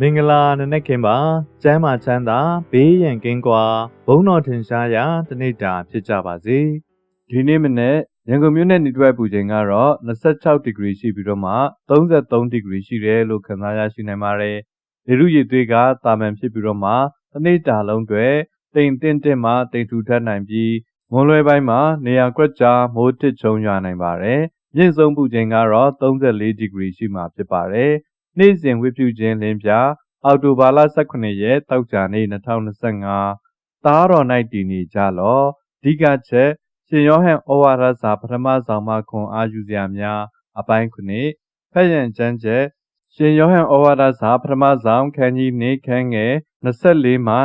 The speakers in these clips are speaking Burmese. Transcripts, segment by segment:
မင်္ဂလာနနက်ခင်းပါကျမ်းမာချမ်းသာဘေးရန်ကင်းကွာဘုံတော်ထင်ရှားရာတနေ့တာဖြစ်ကြပါစေဒီနေ့မနေ့ရန်ကုန်မြို့နယ်နေတွဲပူချိန်ကတော့26ဒီဂရီရှိပြီးတော့မှ33ဒီဂရီရှိတယ်လို့ခန့်မှန်းရရှိနိုင်ပါတယ်လေရုရည်သွေးကတာမန်ဖြစ်ပြီးတော့မှတနေ့တာလုံးတွေတိမ်တင့်တင့်မှတိမ်ထူထပ်နိုင်ပြီးမွန်လွယ်ပိုင်းမှာနေရာကွက်ကြားမိုးတစ်ချုံရွာနိုင်ပါတယ်မြင့်ဆုံးပူချိန်ကတော့34ဒီဂရီရှိမှဖြစ်ပါတယ် နေ့စဉ်ဝိပြုခြင်းလင်းပြအောက်တိုဘာလ18ရက်တောက်ကြနေ့2025သားတော်၌တည်နေကြလောအဓိကချက်ရှင်ယောဟန်ဩဝါဒစာပထမဆောင်မှခွန်အားယူစရာများအပိုင်းခုနှစ်ဖက်ရန်ကျမ်းချက်ရှင်ယောဟန်ဩဝါဒစာပထမဆောင်ခန်းကြီးနေခန်းငယ်24မှ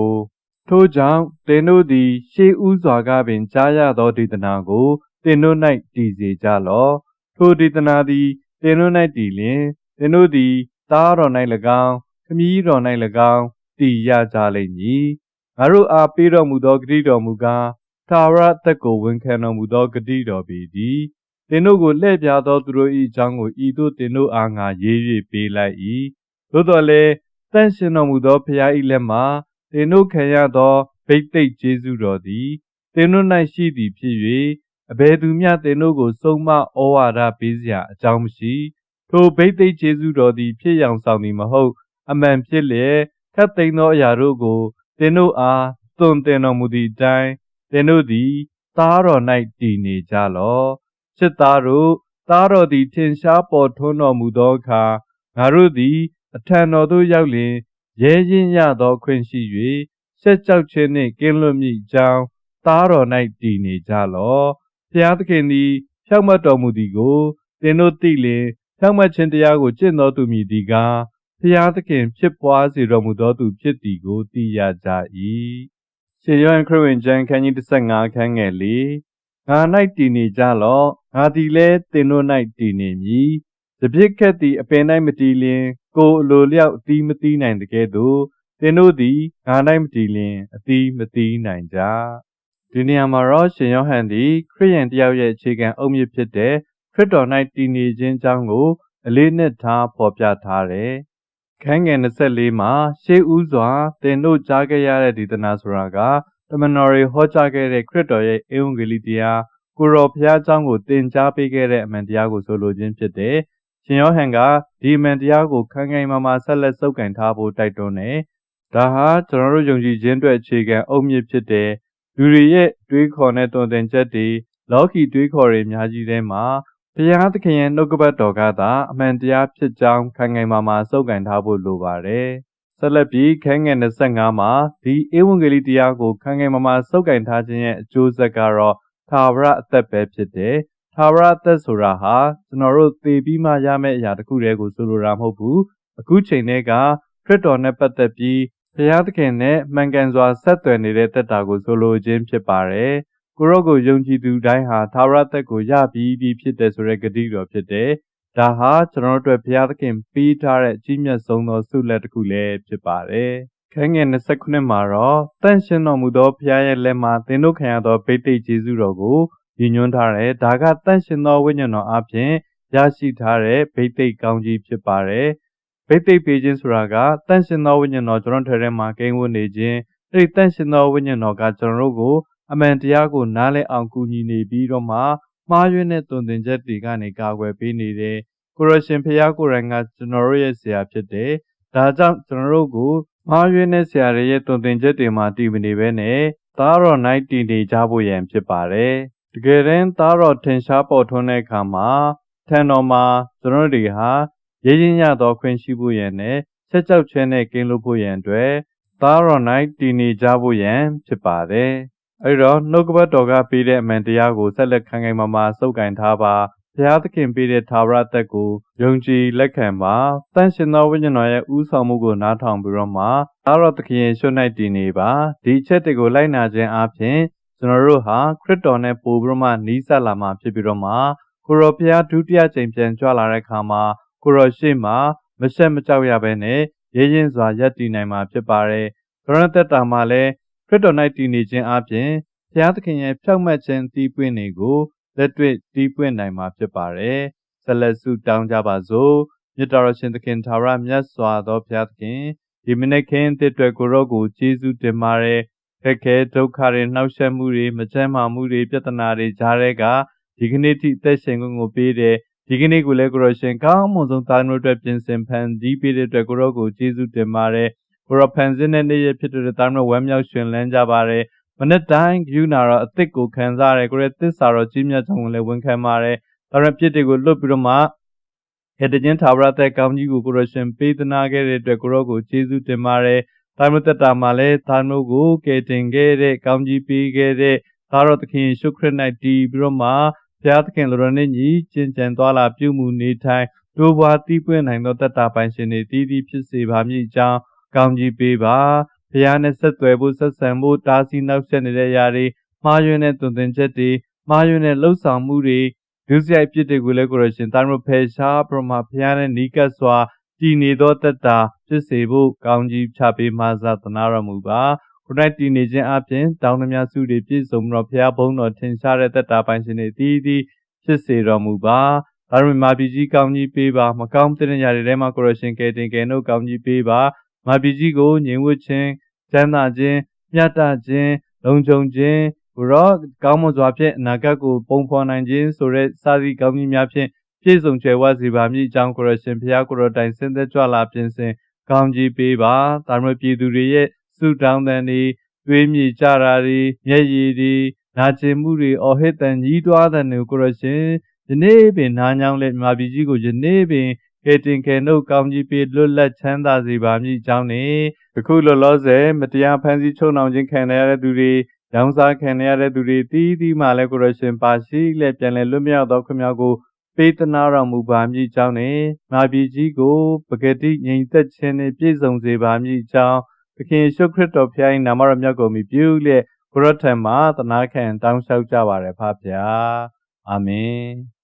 29ထို့ကြောင့်သင်တို့သည် ရှေးဥစွာကပင်ကြားရသောဒေသနာကိုသင်တို့၌တည်စေကြလော့ထိုဒေသနာသည်သင်တို့၌တည်လျင် သင်တို့သည်သားတော်၌၎င်းခမည်းတော်၌၎င်းတည်ရကြလိမ့်မည်ငါတို့အားပေးတော်မူသောဂတိတော်မူကားသာဝရအသက်ကိုဝန်ခံတော်မူသောဂတိတော်ပေသည်သင်တို့ကိုလှည့်ပြားသောသူတို့၏အကြောင်းကိုဤသို့သင်တို့အားငါရေး၍ပေးလိုက်၏သို့တော်လည်းတန့်ရှင်တော်မူသောဖခင်၏လက်မှသင်တို့ခံရသောဗိတ်သိက်ကျေးဇူးတော်သည်သင်တို့၌ရှိသည်ဖြစ်၍အဘယ်သူမျှသင်တို့ကိုစုံမဩဝါဒပေးစရာအကြောင်းမရှိ ထိုဗိတ်သိက်ကျေးဇူးတော်သည်ဖြစ်យ៉ាងဆောင်သည်မဟုတ် အမှန်ဖြစ်လျက်ခတ်သိမ်းသောအရာတို့ကိုသင်တို့အားသွန်သင်တော်မူသည့်အတိုင်းသင်တို့သည်သားတော်၌တည်နေကြလော့ချစ်သားတို့သားတော်သည်ထင်ရှားပေါ်ထွန်းတော်မူသောအခါငါတို့သည် အထံတော်သို့ရောက်လျင်ရဲရင်ရသောခွင့်ရှိ၍ဆက်ကြောက်ခြင်းနှင့်ကင်းလွတ်မိကြောင်းသားတော်၌တည်နေကြလော့ဖျားသခင်သည်ဖြောက်မတ်တော်မူသည်ကိုသင်တို့သိလျင် ဖြောက်မတ်ခြင်းတရားကိုကျင့်တော်သူမည်သည်ကားဖျားသခင်ဖြစ်ပွားစေတော်မူသောသူဖြစ်သည်ကိုသိရကြ၏ရှင်ယောဟန်ခရစ်ဝင်ကျမ်းခန်းကြီး15ခန်းငယ်၄ငါ၌တည်နေကြလော့ငါသည်လည်းသင်တို့၌တည်နေမည်တပြစ်ခက်သည်အပင်၌မတည်လျင် ကိုယ်အလိုလျောက်အသီးမသီးနိုင်တကဲ့သို့သင်တို့သည်ငါ၌မတည်လျင်အသီးမသီးနိုင်ကြဒီနေရာမှာတော့ရှင်ယောဟန်သည်ခရစ်ယာန်တယောက်ရဲ့အခြေခံအုတ်မြစ်ဖြစ်တဲ့ ခရစ်တော်၌တည်နေခြင်းအကြောင်းကို အလေးနက်ထားဖော်ပြထားတယ်ခန်းငယ်24မှာရှေးဦးစွာသင်တို့ကြားခဲ့ရတဲ့ဒေသနာဆိုတာကတမန်တော်တွေဟောကြားခဲ့တဲ့ခရစ်တော်ရဲ့ဧဝံဂေလိတရားကိုရောဘုရားကျောင်းကိုသင်ကြားပေးခဲ့တဲ့အမှန်တရားကိုဆိုလိုခြင်းဖြစ်တယ်။ရှင်ယောဟန်ကဒီအမှန်တရားကိုခိုင်ခိုင်မာမာဆက်လက်စုပ်ကိုင်ထားဖို့တိုက်တွန်းတယ်။ဒါဟာကျွန်တော်တို့ယုံကြည်ခြင်းအတွက်အခြေခံအုတ်မြစ်ဖြစ်တဲ့လူတွေရဲ့တွေးခေါ်တဲ့တုံ့တင်ချက်တွေလောကီတွေးခေါ်တွေအများကြီးထဲမှာဘု ရားသခင်ရဲ့နှုတ်ကပတ်တော်ကသာအမှန်တရားဖြစ်ကြောင်းခိုင်ခိုင်မာမာစုပ်ကိုင်ထားဖို့လိုပါတယ်။ဆက်လက်ပြီးခန်းငယ်25မှာဒီဧဝံဂေလိတရားကိုခိုင်ခိုင်မာမာစုပ်ကိုင်ထားခြင်းရဲ့အကျိုးဆက်ကတော့သာဝရအသက်ပဲဖြစ်တယ်။သာဝရအသက်ဆိုတာဟာကျွန်တော်တို့သေပြီးမှရမယ့်အရာတစ်ခုတည်းကိုဆိုလိုတာမဟုတ်ဘူး။အခုချိန်တည်းကခရစ်တော်နဲ့ပတ်သက်ပြီးဘုရားသခင်နဲ့မှန်ကန်စွာဆက်သွယ်နေတဲ့တက်တာကိုဆိုလိုခြင်းဖြစ်ပါတယ်။ ကိုရော့ကိုယုံကြည်သူတိုင်းဟာသာဝရသက်ကိုရပြီးပြီဖြစ်တယ်ဆိုတဲ့ဂတိတော်ဖြစ်တယ်။ဒါဟာကျွန်တော်တို့အတွက်ဘုရားသခင်ပေးထားတဲ့အကြီးမြတ်ဆုံးသောဆုလက်တစ်ခုလည်းဖြစ်ပါတယ်။ခန်းငယ်29မှာတော့တန့်ရှင်းတော်မူသောဘုရားရဲ့လက်မှသင်တို့ခံရသောဗိသိက်ကျေးဇူးတော်ကိုရည်ညွှန်းထားတယ်။ဒါကတန့်ရှင်းသောဝိညာဉ်တော်အပြင်ရရှိထားတဲ့ဗိသိက်ကောင်းကြီးဖြစ်ပါတယ်။ဗိသိက်ပေးခြင်းဆိုတာကတန့်ရှင်းသောဝိညာဉ်တော်ကျွန်တော်ထဲမှာကိန်းဝတ်နေခြင်းအဲ့ဒီတန့်ရှင်းသောဝိညာဉ်တော်ကကျွန်တော်တို့ကို အမှန်တရားကိုနားလည်အောင်ကူညီနေပြီးတော့မှမှားယွင်းတဲ့သွန်သင်ချက်တွေကနေကာကွယ်ပေးနေတယ်ကိုရရှင်ဖျားကိုယ်တိုင်ကကျွန်တော်တို့ရဲ့ဆရာဖြစ်တယ်ဒါကြောင့်ကျွန်တော်တို့ကိုမှားယွင်းတဲ့ဆရာတွေရဲ့သွန်သင်ချက်တွေမှာတည်မနေဘဲနဲ့သားတော်၌တည်နေကြဖို့ရန်ဖြစ်ပါတယ်တကယ်တမ်းသားတော်ထင်ရှားပေါ်ထွန်းတဲ့အခါမှာထံတော်မှာကျွန်တော်တွေဟာရရင်ရသောခွင့်ရှိဖို့ရန်နဲ့ချက်ကြောက်ခြင်းနဲ့ကင်းလို့ဖို့ရန်အတွက်သားတော်၌တည်နေကြဖို့ရန်ဖြစ်ပါတယ် အဲ့တော့နှုတ်ကပတ်တော်ကပေးတဲ့အမှန်တရားကိုဆက်လက်ခံခိုင်မာမာစုပ်ကိုင်ထားပါဘုရားသခင်ပေးတဲ့သာဝရသက်ကိုယုံကြည်လက်ခံပါတန်ရှင်သောဝိညာဉ်တော်ရဲ့ဥဆောင်မှုကိုနားထောင်ပြီးတော့မှသာရသခင်ရဲ့ရှု၌တည်နေပါဒီချက်တွေကိုလိုက်နာခြင်းအပြင်ကျွန်တော်တို့ဟာခရစ်တော်နဲ့ပို့ပြီးတော့မှနီးစပ်လာမှာဖြစ်ပြီးတော့မှကိုရောဘုရားဒုတိယချိန်ပြန်ကြွလာတဲ့အခါမှာကိုရောရှေ့မှာမရှက်မကြောက်ရဘဲနဲ့ရဲရင်စွာရပ်တည်နိုင်မှာဖြစ်ပါတယ်။ကရဏသက်တာမှာလည်း ခရစ်တော်၌တည်နေခြင်းအပြင်ဘုရားသခင်ရဲ့ဖြောက်မှတ်ခြင်းတီးပွင့်တွေကိုလက်တွေ့တီးပွင့်နိုင်မှာဖြစ်ပါတယ်။ဆက်လက်ဆုတောင်းကြပါစို့မြတ်တော်ရှင်သခင်သာရမြတ်စွာသောဘုရားသခင်ဒီမနေ့ခင်တစ်အတွက်ကိုရောကိုကျေးဇူးတင်ပါတယ်ခက်ခဲဒုက္ခတွေနှောက်ယှက်မှုတွေမချမ်းသာမှုတွေပြဿနာတွေကြားတဲ့ကဒီကနေ့ထိအသက်ရှင်ခွင့်ကိုပေးတယ်ဒီကနေ့ကိုလည်းကိုရောရှင်ကောင်းမွန်ဆုံးသားတို့အတွက်ပြင်ဆင်ဖန်တီးပေးတဲ့အတွက်ကိုရောကိုကျေးဇူးတင်ပါတယ် ကိုရောဖန်ဆင်းတဲ့နေ့ရက်ဖြစ်တဲ့သားတို့ဝမ်းမြောက်ရှင်လန်းကြပါတယ်မနေ့တိုင်းယူနာတော့အစ်စ်ကိုခံစားရတယ်ကိုရဲသစ္စာတော်ကြီးမြတ်ကြောင့်လည်းဝန်ခံပါတယ်ဒါရပြစ်တွေကိုလွတ်ပြီးတော့မှဟေတချင်းသာဝရတဲ့ကောင်းကြီးကိုကိုရရှင်ပေးသနာခဲ့တဲ့အတွက်ကိုရောကိုကျေးဇူးတင်ပါတယ်တာမတ္တတာမှာလည်းသာတို့ကိုကယ်တင်ခဲ့တဲ့ကောင်းကြီးပေးခဲ့တဲ့သာတော်သခင်ရှုခရစ်၌တည်ပြီးတော့မှဘုရားသခင်လူတော်နဲ့ညီကျင့်ကြံသွားလာပြုမှုနေထိုင်တိုးပွားတီးပွင့်နိုင်သောတတ္တာပိုင်ရှင်တွေတည်တည်ဖြစ်စေပါမည်အကြောင်း ကောင်းကြီးပေးပါဘုရားနဲ့ဆက်သွယ်ဖို့ဆက်ဆံဖို့တားဆီးနောက်ဆက်နေတဲ့အရာတွေမှားယွင်းတဲ့သွန်သင်ချက်တွေမှားယွင်းတဲ့လှုပ်ဆောင်မှုတွေဒုစရိုက်ဖြစ်တွေကိုလည်းကိုရရှင်တာတို့ဖယ်ရှားပြမဘုရားနဲ့နီးကပ်စွာတည်နေသောတတ္တာဖြစ်စေဖို့ကောင်းကြီးချပေးမှသာသနာတော်မူပါခုနိုင်တည်နေခြင်းအပြင်တောင်းတများစုတွေပြည့်စုံပြီးတော့ဘုရားဘုန်းတော်ထင်ရှားတဲ့တတ္တာပိုင်ရှင်တွေတည်တည်ဖြစ်စေတော်မူပါဒါရမမာပြည်ကြီးကောင်းကြီးပေးပါမကောင်းတဲ့နေရာတွေထဲမှာကိုရရှင်ကယ်တင်ကယ်နှုတ်ကောင်းကြီးပေးပါ မာပြည်ကြီးကိုငြိမ်ဝှက်ခြင်းချမ်းသာခြင်းမြတ်တခြင်းလုံခြုံခြင်းဘရောကောင်းမွန်စွာဖြင့်အနာဂတ်ကိုပုံဖော်နိုင်ခြင်းဆိုတဲ့စာစီကောင်းကြီးများဖြင့်ပြည့်စုံချယ်ဝစေပါမည်အကြောင်းကိုရရှင်ဘုရားကိုရောတိုင်ဆင်းသက်ကြွလာပြင်ဆင်ကောင်းကြီးပေးပါဒါမှပြည်သူတွေရဲ့ဆုတောင်းတဲ့နေတွေးမြေကြတာတွေမျက်ရည်တွေနာကျင်မှုတွေအော်ဟစ်တန်ကြီးတွားတဲ့နေကိုရရှင်ယနေ့ပင်နားညောင်းလက်မြာပြည်ကြီးကိုယနေ့ပင် ကဲတင်ကဲနှုတ်ကောင်းကြီးပေးလွတ်လပ်ချမ်းသာစေပါမည်အကြောင်းနဲ့အခုလောလောဆယ်မတရားဖန်ဆီးချုပ်နှောင်ခြင်းခံရတဲ့သူတွေရောင်းစားခံရတဲ့သူတွေတီးတီးမှလည်းကိုရရှင်ပါရှိလက်ပြန်လဲလွတ်မြောက်သောခမကိုပေးသနာတော်မူပါမည်အကြောင်းနဲ့မာပြည်ကြီးကိုပဂတိငြိမ်သက်ခြင်းနဲ့ပြည့်စုံစေပါမည်အကြောင်းသခင်ယေရှုခရစ်တော်ဖျား၏နာမတော်မြတ်ကိုမြည်ပြုလျက်ကိုရထံမှာသနာခံတောင်းလျှောက်ကြပါရဖပါဗျာအာမင်